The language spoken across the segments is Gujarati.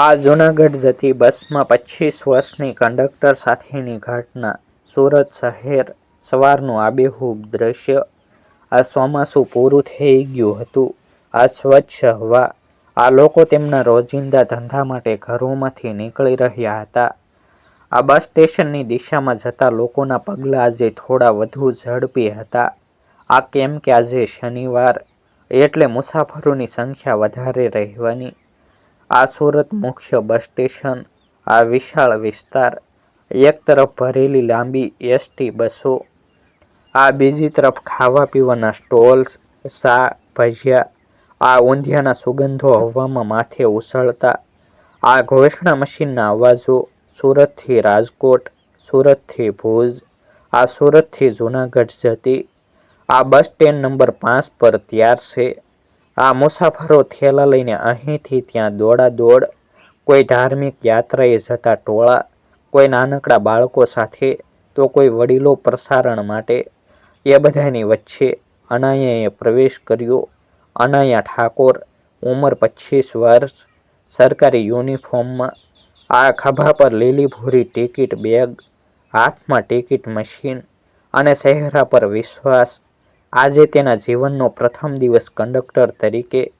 આ જૂનાગઢ જતી બસમાં પચ્ચીસ વર્ષની કંડક્ટર સાથેની ઘટના. સુરત શહેર સવારનું આબેહૂબ દ્રશ્ય. આ ચોમાસું પૂરું થઈ ગયું હતું. આ સ્વચ્છ હવા. આ લોકો તેમના રોજિંદા ધંધા માટે ઘરોમાંથી નીકળી રહ્યા હતા. આ બસ સ્ટેશનની દિશામાં જતા લોકોના પગલાં આજે થોડા વધુ ઝડપી હતા. આ કેમ કે આજે શનિવાર? એટલે મુસાફરોની સંખ્યા વધારે રહેવાની. આ સુરત મુખ્ય બસ સ્ટેશન, આ વિશાળ વિસ્તાર, એક તરફ ભરેલી લાંબી એસટી બસો, આ બીજી તરફ ખાવા પીવાના સ્ટોલ્સ ચા ભજીયા, આ ઊંધિયાના સુગંધો હવામાં માથે ઉછળતા, આ ઘોષણા મશીનના અવાજો, સુરતથી રાજકોટ, સુરતથી ભુજ, આ સુરતથી જૂનાગઢ જતી, આ બસ સ્ટેન્ડ નંબર પાંચ પર તૈયાર છે. આ મુસાફરો થેલા લઈને અહીંથી ત્યાં દોડા દોડ કોઈ ધાર્મિક યાત્રાએ જતા ટોળા, કોઈ નાનકડા બાળકો સાથે, તો કોઈ વડીલો પ્રસારણ માટે, એ બધાની વચ્ચે અનાયાએ પ્રવેશ કર્યો. અનાયા ઠાકોર, ઉંમર પચીસ વર્ષ, સરકારી યુનિફોર્મમાં, આ ખભા પર લીલી ભૂરી ટિકિટ બેગ, હાથમાં ટિકિટ મશીન અને ચહેરા પર વિશ્વાસ આજે તેના જીવનનો પ્રથમ દિવસ કંડક્ટર તરીકે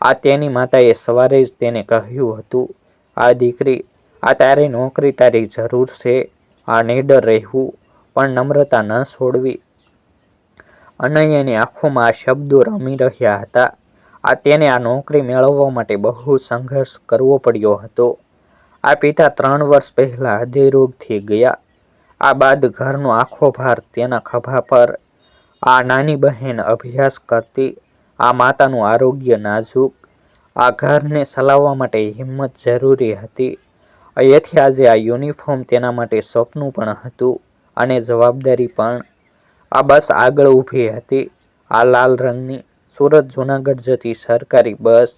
આ તેની માતાએ સવારે જ તેને કહ્યું હતું, આ દીકરી, આ તારી નોકરી તારી જરૂર છે, આ નિડર રહેવું, પણ નમ્રતા ન છોડવી. અનયની આંખોમાં આ શબ્દો રમી રહ્યા હતા. આ તેને આ નોકરી મેળવવા માટે બહુ સંઘર્ષ કરવો પડ્યો હતો. આ પિતા ત્રણ વર્ષ પહેલાં હૃદયરોગથી ગયા. આ બાદ ઘરનો આખો ભાર તેના ખભા પર આ નાની બહેન અભ્યાસ કરતી આ માતાનું આરોગ્ય નાજુક, આ ઘરને ચલાવવા માટે હિંમત જરૂરી હતી. અહીંયાથી આજે આ યુનિફોર્મ તેના માટે સ્વપ્નું પણ હતું અને જવાબદારી પણ. આ બસ આગળ ઊભી હતી, આ લાલ રંગની સુરત જૂનાગઢ જતી સરકારી બસ.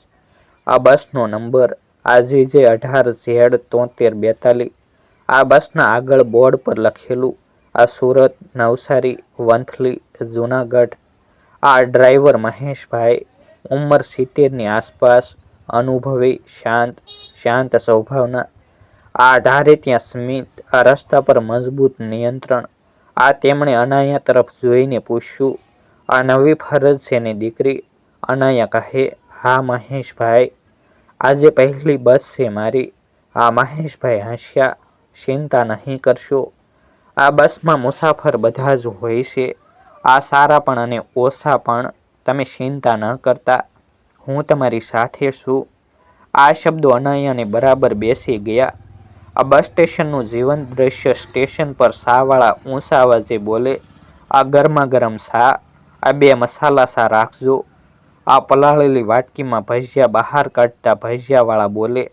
આ બસનો નંબર આજે જે અઢાર ઝેડ તોતેર બેતાલીસ. આ બસના આગળ બોર્ડ પર લખેલું આ સુરત, નવસારી, વંથલી, જૂનાગઢ, આ ડ્રાઈવર મહેશભાઈ ઉંમર સિત્તેરની આસપાસ અનુભવી, શાંત શાંત સ્વભાવના, આ ધારે ત્યાં સ્મિત, આ રસ્તા પર મજબૂત નિયંત્રણ, આ તેમણે અનાયા તરફ જોઈને પૂછ્યું, આ નવી ફરજ છે ને દીકરી? અનાયા કહે, હા મહેશભાઈ, આજે પહેલી બસ છે મારી. આ મહેશભાઈ હસ્યા, ચિંતા નહીં કરશો આ બસમાં મુસાફર બધા જ હોય છે. આ સારા પણ અને ઓછા પણ તમે ચિંતા ન કરતા. હું તમારી સાથે છું. આ શબ્દો અનાયાને બરાબર બેસી ગયા. આ બસ સ્ટેશનનું જીવન દ્રશ્ય સ્ટેશન પર સાવાળા ઊંચા અવાજે બોલે, આ ગરમા ગરમ સા, આ બે મસાલા સા રાખજો. આ પલાળેલી વાટકીમાં ભજીયા બહાર કાઢતા ભજીયાવાળા બોલે,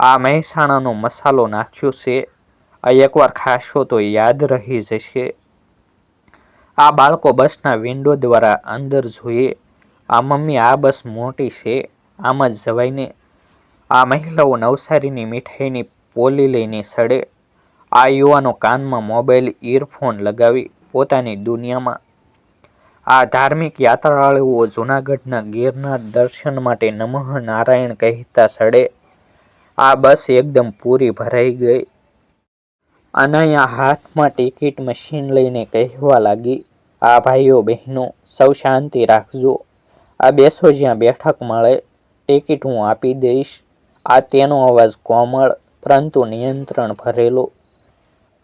આ મહેસાણાનો મસાલો નાખ્યો છે. આ એકવાર ખાશો તો યાદ રહી જશે. આ બાળકો બસના વિન્ડો દ્વારા અંદર જોઈએ. આ મમ્મી આ બસ મોટી છે. આમ જ જવાઈને આ મહિલાઓ નવસારીની મીઠાઈની પોલી લઈને સડે. આ યુવાનો કાનમાં મોબાઈલ, ઇયરફોન લગાવી પોતાની દુનિયામાં. આ ધાર્મિક યાત્રાળુઓ જૂનાગઢના ગિરનાર દર્શન માટે નમઃ નારાયણ કહેતા સડે. આ બસ એકદમ પૂરી ભરાઈ ગઈ. અનાયા હાથમાં ટિકિટ મશીન લઈને કહેવા લાગી, આ ભાઈઓ બહેનો, સૌ શાંતિ રાખજો. આ બેસો જ્યાં બેઠક મળે, ટિકિટ હું આપી દઈશ. આ તેનો અવાજ કોમળ, પરંતુ નિયંત્રણ ભરેલો.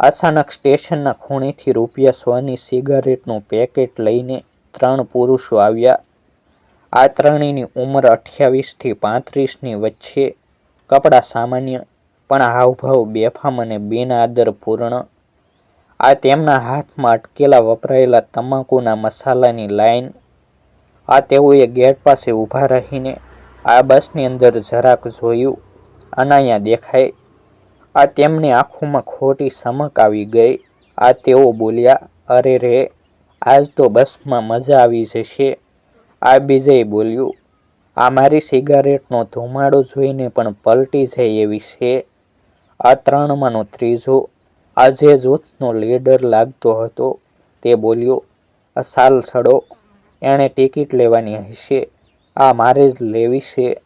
અચાનક સ્ટેશનના ખૂણેથી રૂપિયા સોની સિગારેટનું પેકેટ લઈને ત્રણ પુરુષો આવ્યા. આ ત્રણેયની ઉંમર અઠ્યાવીસથી પાંત્રીસની વચ્ચે. કપડાં સામાન્ય પણ હાવભાવ બેફામ અને બિનઆદરપૂર્ણ આ તેમના હાથમાં અટકેલા વપરાયેલા તમાકુના મસાલાની લાઈન. આ તેઓએ ગેટ પાસે ઊભા રહીને આ બસની અંદર જરાક જોયું. અનાયા દેખાય. આ તેમની આંખોમાં ખોટી સમક આવી ગઈ. આ તેઓ બોલ્યા, અરે રે, આજ તો બસમાં મજા આવી જશે. આ બીજે બોલ્યું, આ મારી સિગારેટનો ધુમાડો જોઈને પણ પલટી જાય એવી છે. આ ત્રણમાંનો ત્રીજો આજે જૂથનો લીડર લાગતો હતો. તે બોલ્યો, આ સાલ સડો, એણે ટિકિટ લેવાની હશે. આ મારે જ લેવી છે.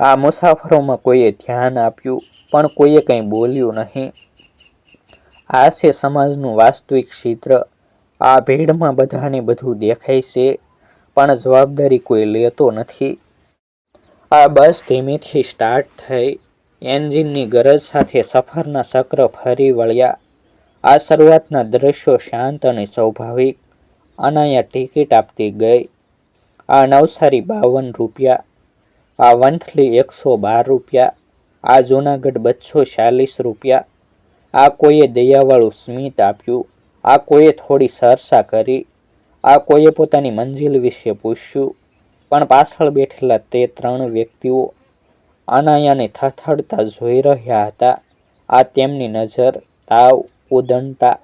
આ મુસાફરોમાં કોઈએ ધ્યાન આપ્યું, પણ કોઈએ કંઈ બોલ્યું નહીં. આ છે સમાજનું વાસ્તવિક ચિત્ર આ ભીડમાં બધાને બધું દેખાય છે, પણ જવાબદારી કોઈ લેતો નથી. આ બસ ધીમેથી સ્ટાર્ટ થઈ. એન્જિનની ગરજ સાથે સફરના ચક્ર ફરી વળ્યા. આ શરૂઆતના દ્રશ્યો શાંત અને સ્વાભાવિક. અનાયા ટિકિટ આપતી ગઈ. આ નવસારી બાવન રૂપિયા. આ વંથલી એકસો બાર રૂપિયા. આ જૂનાગઢ બસો ચાલીસ રૂપિયા. આ કોઈએ દયાવાળું સ્મિત આપ્યું. આ કોઈએ થોડી સરસા કરી. આ કોઈએ પોતાની મંજિલ વિશે પૂછ્યું. પણ પાછળ બેઠેલા તે ત્રણ વ્યક્તિઓ અનાયાને થથડતા જોઈ રહ્યા હતા. આ તેમની નજર તાવ ઉદંડતા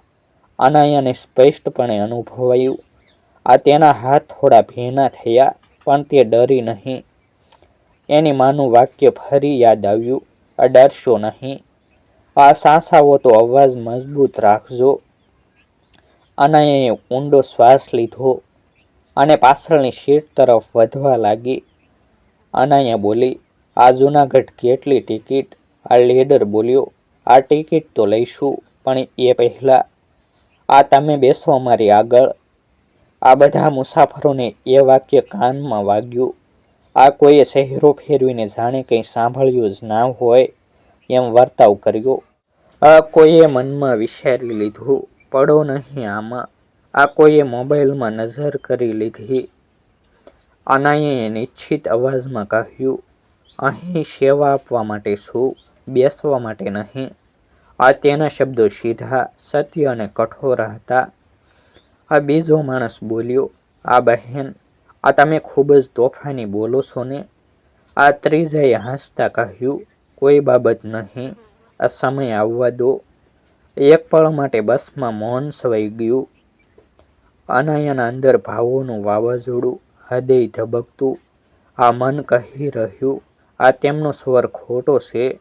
અનાયાને સ્પષ્ટપણે અનુભવાયું. આ તેના હાથ થોડા ભીના થયા, પણ તે ડરી નહીં. એની માનું વાક્ય ફરી યાદ આવ્યું આ ડરશો નહીં. આ સાસાઓ તો અવાજ મજબૂત રાખજો. અનાયાએ ઊંડો શ્વાસ લીધો અને પાછળની સીટ તરફ વધવા લાગી. અનાયા બોલી આ જૂનાગઢ કેટલી ટિકિટ? આ લીડર બોલ્યો, આ ટિકિટ તો લઈશું, પણ એ પહેલાં આ તમે બેસો મારી આગળ. આ બધા મુસાફરોને એ વાક્ય કાનમાં વાગ્યું. આ કોઈએ શહેરો ફેરવીને જાણે કંઈ સાંભળ્યું જ ના હોય એમ વર્તાવ કર્યો. આ કોઈએ મનમાં વિચારી લીધું, પડો નહીં આમાં. આ કોઈએ મોબાઈલમાં નજર કરી લીધી. અનાયે નિશ્ચિત અવાજમાં કહ્યું અહીં સેવા આપવા માટે છું, બેસવા માટે નહીં. આ તેના શબ્દો સીધા, સત્ય અને કઠોર હતા. આ બીજો માણસ બોલ્યો, આ બહેન, આ તમે ખૂબ જ તોફાની બોલો છો ને? આ ત્રીજાએ હસતા કહ્યું, કોઈ બાબત નહીં, આ સમય આવવા દો. એક પળ માટે બસમાં મૌન સવાઈ ગયું. અનાયાના અંદર ભાવોનું વાવાઝોડું હૃદય ધબકતું. આ મન કહી રહ્યું આ તેમનો સ્વર ખોટો છે.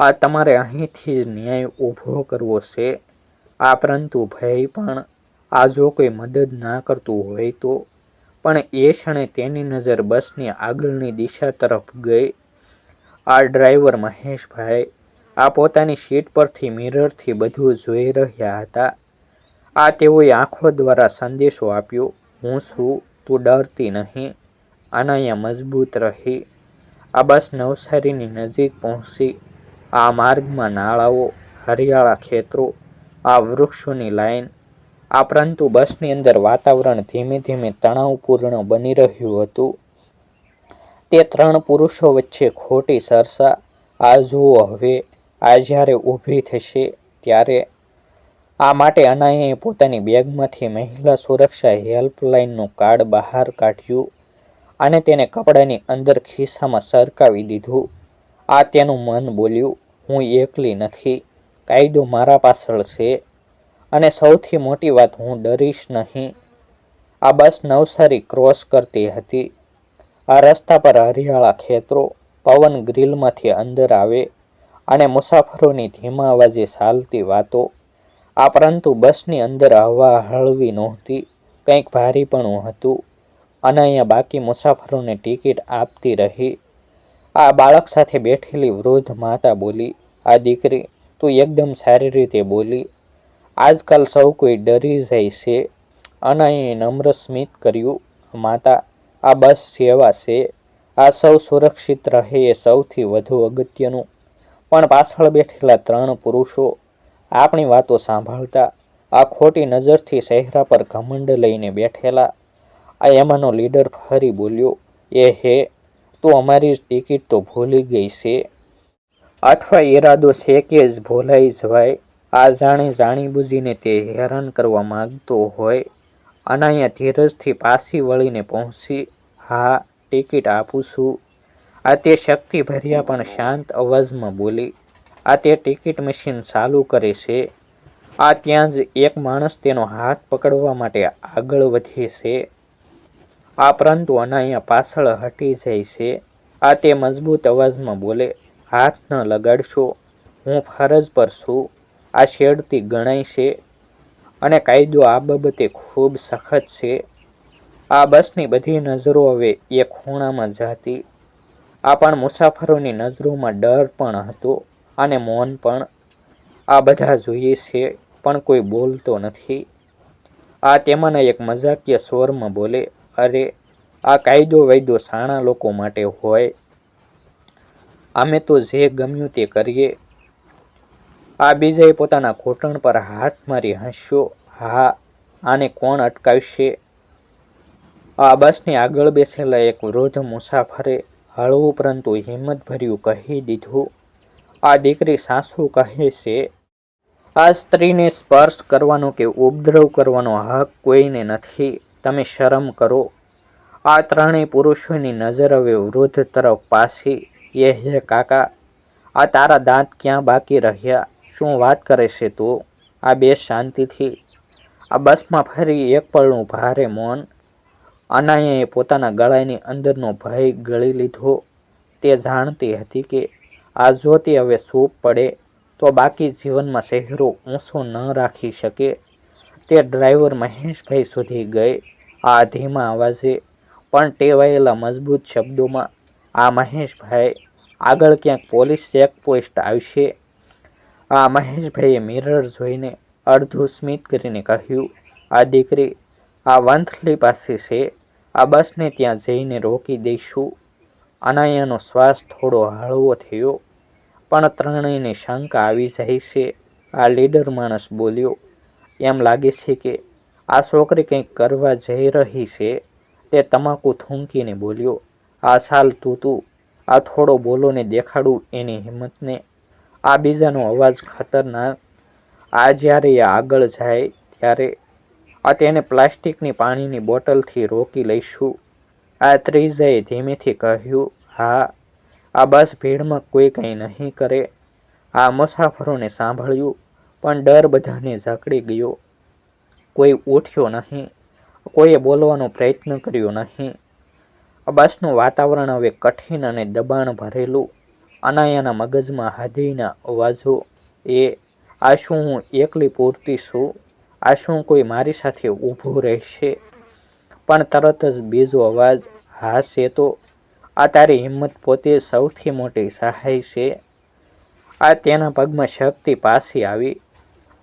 આ તમારે અહીંથી જ ન્યાય ઊભો કરવો છે. આ પરંતુ ભય પણ. આ જો કોઈ મદદ ના કરતું હોય તો. પણ એ ક્ષણે તેની નજર બસની આગળની દિશા તરફ ગઈ. આ ડ્રાઈવર મહેશભાઈ, આ પોતાની સીટ પરથી મિરરથી બધું જોઈ રહ્યા હતા. આ તેઓએ આંખો દ્વારા સંદેશો આપ્યો, હું છું, તું ડરતી નહીં. અનાયા મજબૂત રહી. આ બસ નવસારીની નજીક પહોંચી. આ માર્ગમાં નાળાઓ, હરિયાળા ખેતરો, આ વૃક્ષોની લાઈન. આ પરંતુ બસની અંદર વાતાવરણ ધીમે ધીમે તણાવપૂર્ણ બની રહ્યું હતું. તે ત્રણ પુરુષો વચ્ચે ખોટી સરસા. આ જુઓ, હવે આ જ્યારે ઊભી થશે, ત્યારે આ માટે અનાયે પોતાની બેગમાંથી મહિલા સુરક્ષા હેલ્પલાઇનનું કાર્ડ બહાર કાઢ્યું. અને તેને કપડાની અંદર ખિસ્સામાં સરકાવી દીધું. આ તેનું મન બોલ્યું, હું એકલી નથી, કાયદો મારા પાછળ છે અને સૌથી મોટી વાત, હું ડરીશ નહીં. આ બસ નવસારી ક્રોસ કરતી હતી. આ રસ્તા પર હરિયાળા ખેતરો, પવન ગ્રીલમાંથી અંદર આવે અને મુસાફરોની ધીમા અવાજે ચાલતી વાતો. આ પરંતુ બસની અંદર હવા હળવી નહોતી, કંઈક ભારીપણું હતું. અને અહીંયા બાકી મુસાફરોને ટિકિટ આપતી રહી. આ બાળક સાથે બેઠેલી વૃદ્ધ માતા બોલી, આ દીકરી, તું એકદમ સારી રીતે બોલી. આજકાલ સૌ કોઈ ડરી જાય છે. અનાએ નમ્ર સ્મિત કર્યું, માતા, આ બસ સેવા છે. આ સૌ સુરક્ષિત રહે એ સૌથી વધુ અગત્યનું. પણ પાછળ બેઠેલા ત્રણ પુરુષો આપણી વાતો સાંભળતા આ ખોટી નજરથી ચહેરા પર ઘમંડ લઈને બેઠેલા આ એમાંનો લીડર ફરી બોલ્યો, એ હે, તો અમારી ટિકિટ તો ભૂલી ગઈ છે. અથવા ઈરાદો છે કે જ ભૂલાઈ જવાય. આ જાણે જાણી બુજીને તે હેરાન કરવા માગતો હોય. અનાયા ધીરજથી પાછી વળીને પહોંચી. હા, ટિકિટ આપું છું. આ તે શક્તિ ભર્યા પણ શાંત અવાજમાં બોલી, આ તે ટિકિટ મશીન ચાલુ કરે છે. આ ત્યાં જ એક માણસ તેનો હાથ પકડવા માટે આગળ વધે છે. આ પરંતુ અનાયા પાછળ હટી જાય છે. આ તે મજબૂત અવાજમાં બોલે, હાથ ન લગાડશો, હું ફરજ પર છું. આ શેડતી ગણાય છે અને કાયદો આ બાબતે ખૂબ સખત છે. આ બસની બધી નજરો હવે એ ખૂણામાં જતી. આ પણ મુસાફરોની નજરોમાં ડર પણ હતો અને મૌન પણ. આ બધા જોઈએ છે, પણ કોઈ બોલતો નથી. આ તેમાંના એક મજાકીય સ્વરમાં બોલે અરે, આ કાયદો વાયદો સાણા લોકો માટે હોય. અમે તો જે ગમ્યું તે કરીએ. આ બીજાએ પોતાના ઘૂંટણ પર હાથ મારી હસ્યો. હા, આને કોણ અટકાવશે? આ બસની આગળ બેસેલા એક વૃદ્ધ મુસાફરે હળવું પરંતુ હિંમતભર્યું કહી દીધું, આ દીકરી સાસુ કહે છે, આ સ્ત્રીને સ્પર્શ કરવાનો કે ઉપદ્રવ કરવાનો હક કોઈને નથી. તમે શરમ કરો. આ ત્રણેય પુરુષોની નજર હવે વૃદ્ધ તરફ પાછી. એ હે કાકા, આ તારા દાંત ક્યાં બાકી રહ્યા? શું વાત કરે છે તું? આ બે શાંતિથી. આ બસમાં ફરી એક પળનું ભારે મૌન. અનાયાએ પોતાના ગળાની અંદરનો ભય ગળી લીધો. તે જાણતી હતી કે આ જોતી હવે સૂપ પડે, તો બાકી જીવનમાં શહેરો ઊંચો ન રાખી શકે. તે ડ્રાઈવર મહેશભાઈ સુધી ગઈ. આ ધીમા અવાજે પણ ટેવાયેલા મજબૂત શબ્દોમાં, આ મહેશભાઈ, આગળ ક્યાંક પોલીસ ચેકપોસ્ટ આવશે આ મહેશભાઈએ મિરર જોઈને અડધું સ્મિત કરીને કહ્યું, આ દીકરી આ વંથલી પાસે છે. આ બસને ત્યાં જઈને રોકી દઈશું. અનાયાનો શ્વાસ થોડો હળવો થયો, પણ ત્રણેયને શંકા આવી જાય છે. આ લીડર માણસ બોલ્યો, એમ લાગે છે કે આ છોકરી કંઈક કરવા જઈ રહી છે. તે તમાકુ થૂંકીને બોલ્યો, આ સાલ તું તું, આ થોડો બોલોને દેખાડું એની હિંમતને. આ બીજાનો અવાજ ખતરનાક. આ જ્યારે એ આગળ જાય ત્યારે આ તેને પ્લાસ્ટિકની પાણીની બોટલથી રોકી લઈશું. આ ત્રીજાએ ધીમેથી કહ્યું, હા, આ બસ ભીડમાં કોઈ કંઈ નહીં કરે. આ મુસાફરોને સાંભળ્યું, પણ ડર બધાને ઝાકડી ગયો. કોઈ ઉઠ્યો નહીં, કોઈએ બોલવાનો પ્રયત્ન કર્યો નહીં. બસનું વાતાવરણ હવે કઠિન અને દબાણ ભરેલું. અનાયાના મગજમાં હાથીના અવાજો, એ, આ શું હું એકલી પૂરતી છું? આ શું કોઈ મારી સાથે ઊભું રહેશે? પણ તરત જ બીજો અવાજ, હા, છે તો. આ તારી હિંમત પોતે સૌથી મોટી સહાય છે. આ તેના પગમાં શક્તિ પાછી આવી.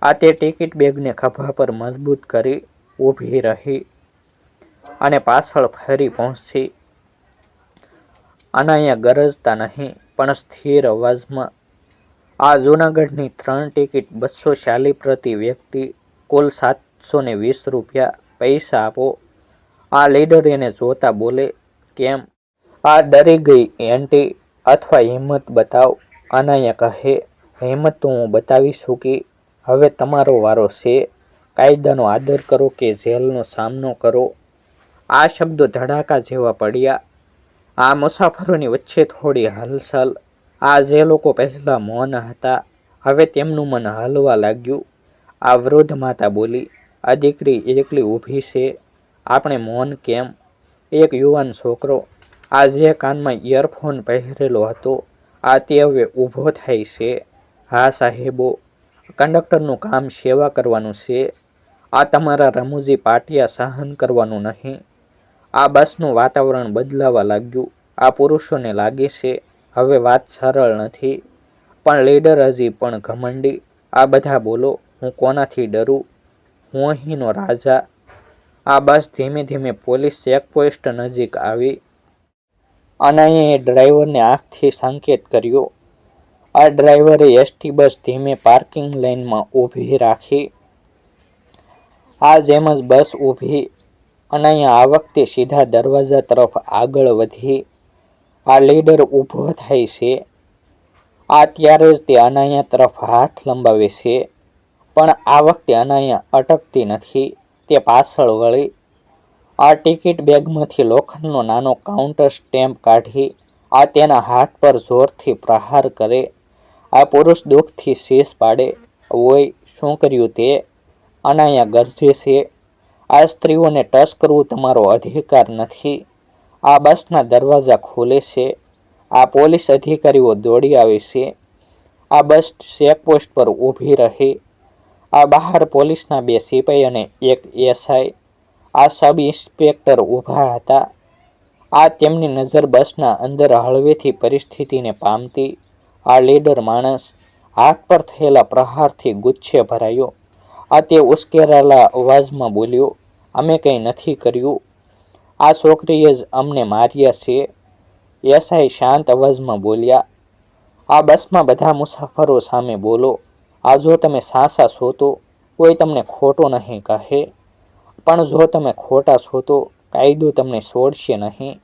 આ તે ટિકિટ બેગને ખભા પર મજબૂત કરી ઊભી રહી અને પાછળ ફરી પહોંચી. અનાયા ગરજતા નહીં, પણ સ્થિર અવાજમાં, આ જૂનાગઢની ત્રણ ટિકિટ બસો ચાલી પ્રતિ વ્યક્તિ, કુલ સાતસો ને વીસ રૂપિયા, પૈસા આપો. આ લીડર એને જોતા બોલે, કેમ? આ ડરી ગઈ એન્ટી અથવા હિંમત બતાવ. અનાયા કહે, હિંમત તો હું બતાવીશું કે? હવે તમારો વારો છે. કાયદાનો આદર કરો કે જેલનો સામનો કરો. આ શબ્દો ધડાકા જેવા પડ્યા. આ મુસાફરોની વચ્ચે થોડી હલચલ. આ જે લોકો પહેલાં મૌન હતા, હવે તેમનું મન હલવા લાગ્યું. આ વૃદ્ધ માતા બોલી, આ દીકરી એકલી ઊભી છે. આપણે મૌન કેમ? એક યુવાન છોકરો. આ જે કાનમાં ઇયરફોન પહેરેલો હતો, આ તે હવે ઊભો થાય છે. હા સાહેબો કંડક્ટરનું કામ સેવા કરવાનું છે. આ તમારા રમૂજી પાટિયા સહન કરવાનું નહીં. આ બસનું વાતાવરણ બદલાવા લાગ્યું. આ પુરુષોને લાગે છે, હવે વાત સરળ નથી, પણ લીડર હજી પણ ઘમંડી. આ બધા બોલો, હું કોનાથી ડરું? હું અહીંનો રાજા. આ બસ ધીમે ધીમે પોલીસ ચેકપોસ્ટ નજીક આવી અને ડ્રાઈવરને આંખથી સંકેત કર્યો. આ ડ્રાઈવરે એસટી બસ ધીમે પાર્કિંગ લાઇનમાં ઊભી રાખી. આ જેમ જ બસ ઊભી અનાયા આ વખતે સીધા દરવાજા તરફ આગળ વધી. આ લીડર ઊભો થાય છે. આ ત્યારે જ તે અનાયા તરફ હાથ લંબાવે છે. પણ આ વખતે અનાયા અટકતી નથી. તે પાછળ વળી આ ટિકિટ બેગમાંથી લોખંડનો નાનો કાઉન્ટર સ્ટેમ્પ કાઢી આ તેના હાથ પર જોરથી પ્રહાર કરે. આ પુરુષ દુઃખથી શેષ પાડે હોય શું કર્યું તે? અનાયા ગરજે છે. આ સ્ત્રીઓને ટચ કરવું તમારો અધિકાર નથી. આ બસના દરવાજા ખોલે છે. આ પોલીસ અધિકારીઓ દોડી આવે છે. આ બસ ચેકપોસ્ટ પર ઊભી રહી. આ બહાર પોલીસના બે સિપાઈ અને એક એસઆઈ. આ સબ ઇન્સ્પેક્ટર ઊભા હતા. આ તેમની નજર બસના અંદર હળવેથી પરિસ્થિતિને પામતી આ લીડર માણસ હાથ પર થયેલા પ્રહારથી ગુચ્છે ભરાયો. આ તે ઉશ્કેરાયેલા અવાજમાં બોલ્યો, અમે કંઈ નથી કર્યું. આ છોકરીએ જ અમને માર્યા છે. એસઆઈ શાંત અવાજમાં બોલ્યા, આ બસમાં બધા મુસાફરો સામે બોલો. આ જો તમે સાસા છો તો કોઈ તમને ખોટો નહીં કહે. પણ જો તમે ખોટા છો તો કાયદો તમને છોડશે નહીં.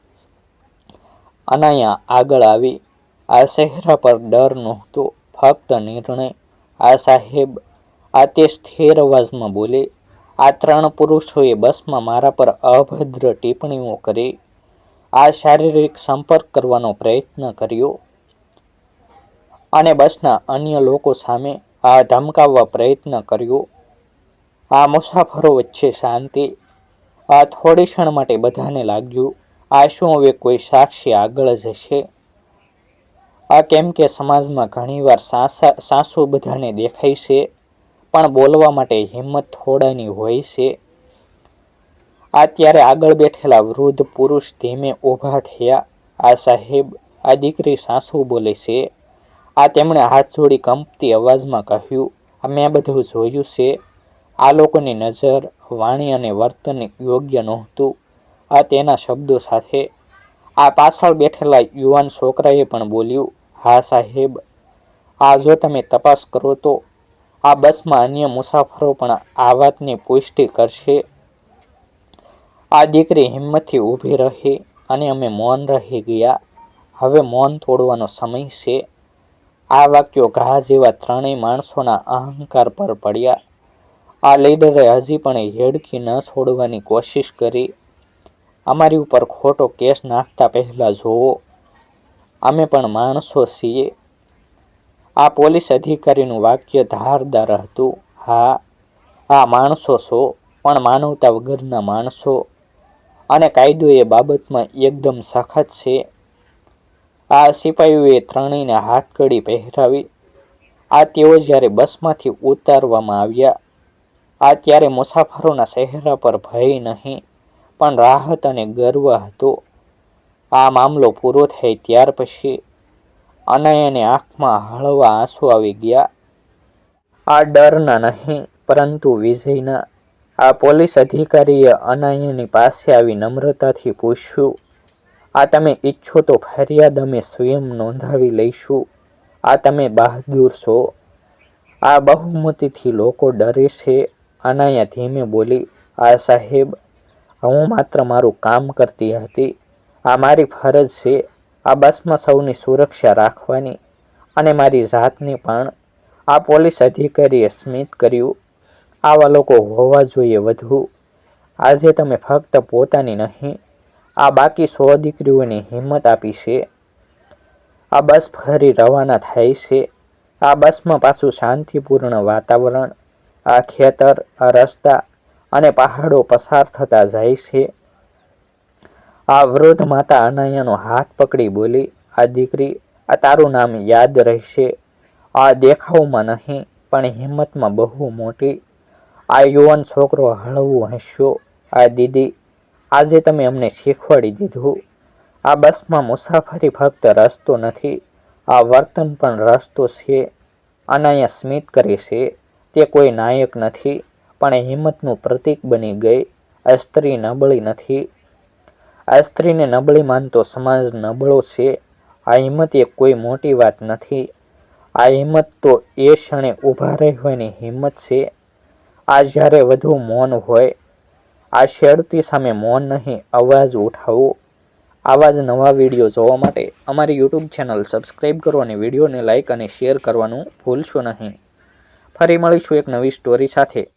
અનાયા આગળ આવી આ ચહેરા પર ડર નહોતો, ફક્ત નિર્ણય. આ સાહેબ આ તે સ્થિર અવાજમાં બોલે, આ ત્રણ પુરુષોએ બસમાં મારા પર અભદ્ર ટિપ્પણીઓ કરી. આ શારીરિક સંપર્ક કરવાનો પ્રયત્ન કર્યો અને બસના અન્ય લોકો સામે આ ધમકાવવા પ્રયત્ન કર્યો. આ મુસાફરો વચ્ચે શાંતિ. આ થોડી ક્ષણ માટે બધાને લાગ્યું, આ શું હવે કોઈ સાક્ષી આગળ જશે? આ કેમ કે સમાજમાં ઘણીવાર સાસા, સાસુ બધાને દેખાય છે, પણ બોલવા માટે હિંમત થોડાની હોય છે. આ ત્યારે આગળ બેઠેલા વૃદ્ધ પુરુષ ધીમે ઊભા થયા. આ સાહેબ, આ દીકરી સાસુ બોલે છે. આ તેમણે હાથ જોડી કંપતી અવાજમાં કહ્યું આ મેં બધું જોયું છે. આ લોકોની નજર, વાણી અને વર્તન યોગ્ય નહોતું. આ તેના શબ્દો સાથે. આ પાછળ બેઠેલા યુવાન છોકરાએ પણ બોલ્યું હા સાહેબ, આ જો તમે તપાસ કરો તો આ બસમાં અન્ય મુસાફરો પણ આ વાતની પુષ્ટિ કરશે. આ દીકરી હિંમતથી ઊભી રહી અને અમે મૌન રહી ગયા. હવે મૌન તોડવાનો સમય છે. આ વાક્યો ઘા જેવા ત્રણેય માણસોના અહંકાર પર પડ્યા. આ લીડરે હજી પણ હેડકી ન છોડવાની કોશિશ કરી. અમારી ઉપર ખોટો કેસ નાખતા પહેલાં જોવો અમે પણ માણસો છીએ. આ પોલીસ અધિકારીનું વાક્ય ધારદાર હતું. હા, આ માણસો છો, પણ માનવતા વગરના માણસો. અને કાયદો એ બાબતમાં એકદમ સખત છે. આ સિપાહીઓએ ત્રણેયને હાથકડી પહેરાવી. આ તેઓ જ્યારે બસમાંથી ઉતારવામાં આવ્યા, આ ત્યારે મુસાફરોના ચહેરા પર ભય નહીં, પણ રાહત અને ગર્વ હતો. આ મામલો પૂરો થાય ત્યાર પછી અનયને આંખમાં હળવા આંસુ આવી ગયા. આ ડરના નહીં, પરંતુ વિજયના આ પોલીસ અધિકારીએ અનયની પાસે આવી નમ્રતાથી પૂછ્યું, આ તમે ઈચ્છો તો ફરિયાદ અમે સ્વયં નોંધાવી લઈશું. આ તમે બહાદુર છો. આ બહુમતીથી લોકો ડરે છે. અનાયા ધીમે બોલી આ સાહેબ, હું માત્ર મારું કામ કરતી હતી. આ મારી ફરજ છે. આ બસમાં સૌની સુરક્ષા રાખવાની અને મારી જાતને પણ આ પોલીસ અધિકારીએ સ્મિત કર્યું. આવા લોકો હોવા જોઈએ વધુ. આજે તમે ફક્ત પોતાની નહીં, આ બાકી સો દીકરીઓની હિંમત આપી છે. આ બસ ફરી રવાના થાય છે. આ બસમાં પાછું શાંતિપૂર્ણ વાતાવરણ, આ ખેતર, આ રસ્તા અને પહાડો પસાર થતા જાય છે. આ વૃદ્ધ માતા અનૈયાનો હાથ પકડી બોલી, આ દીકરી, આ તારું નામ યાદ રહેશે. આ દેખાવમાં નહીં, પણ હિંમતમાં બહુ મોટી. આ યુવાન છોકરો હળવું હસ્યો. આ દીદી, આજે તમે અમને શીખવાડી દીધું. આ બસમાં મુસાફરી ફક્ત રસ્તો નથી, આ વર્તન પણ રસ્તો છે. અનાયા સ્મિત કરે છે, તે કોઈ નાયક નથી, પણ હિંમતનું પ્રતીક બની ગઈ. આ સ્ત્રી નબળી નથી. આ સ્ત્રીને નબળી માનતો સમાજ નબળો છે. આ હિંમત એ કોઈ મોટી વાત નથી. આ હિંમત તો એ ક્ષણે ઊભા રહેવાની હિંમત છે. આ જ્યારે વધુ મૌન હોય, આ શેડતી સામે મૌન નહીં, અવાજ ઉઠાવો. આવા જ નવા વીડિયો જોવા માટે અમારી યુટ્યુબ ચેનલ સબસ્ક્રાઈબ કરો અને વિડીયોને લાઇક અને શેર કરવાનું ભૂલશો નહીં. ફરી મળીશું એક નવી સ્ટોરી સાથે.